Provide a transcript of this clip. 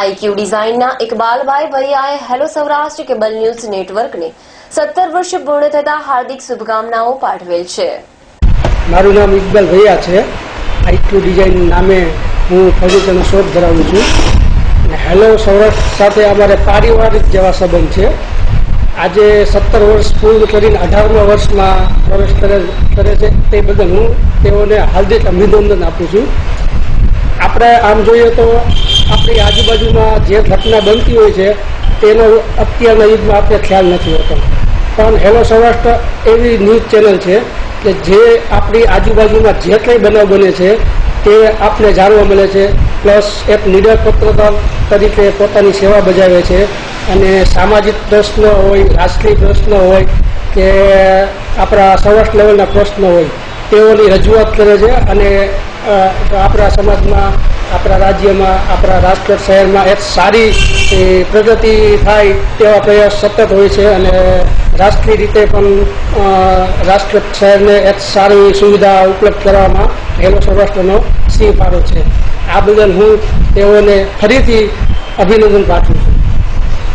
IQ ડિઝાઇનના ઇકબાલભાઈ ભૈયાએ hello Saurashtra cable news નેટવર્કને સત્તર વર્ષ પૂર્ણ થતા હાર્દિક શુભકામનાઓ પાઠવેલ છે. મારું નામ ઇકબાલ ભૈયા છે. આઈક્યુ ડિઝાઇન નામે હું ફર્નિચરનો શોપ ધરાવું છું. હેલો સૌરાષ્ટ્ર સાથે અમારે પારિવારિક જેવા સંબંધ છે. આજે સત્તર વર્ષ પૂર્ણ કરીને અઢારમા વર્ષમાં પ્રવેશ કરે કરે છે તે બદલ હું તેઓને હાર્દિક અભિનંદન આપું છું. આપણે આમ જોઈએ તો આપણી આજુબાજુમાં જે ઘટના બનતી હોય છે, તેનો અત્યારના યુગમાં આપણે ખ્યાલ નથી હોતો. પણ હેલો સૌરાષ્ટ્ર એવી ન્યૂઝ ચેનલ છે કે જે આપણી આજુબાજુમાં જે કંઈ બનાવ બને છે, તે આપને જાણવા મળે છે. પ્લસ એક નિડર પત્રકાર તરીકે પોતાની સેવા બજાવે છે. અને સામાજિક પ્રશ્ન હોય રાજકીય પ્રશ્ન હોય કે આપણા સૌરાષ્ટ્ર લેવલના પ્રશ્નો હોય, તેઓની રજૂઆત કરે છે. અને આપણા સમાજમાં આપણા રાજ્યમાં, આપણા રાજકોટ શહેરમાં એક સારી પ્રગતિ થાય તેવા પ્રયાસ સતત હોય છે અને રાષ્ટ્રીય રીતે પણ રાજકોટ શહેરને એક સારી સુવિધા ઉપલબ્ધ કરવામાં હેલો સૌરાષ્ટ્રનો સિંહ પાડો છે. આ બદલ હું તેઓને ફરીથી અભિનંદન પાઠવું છું.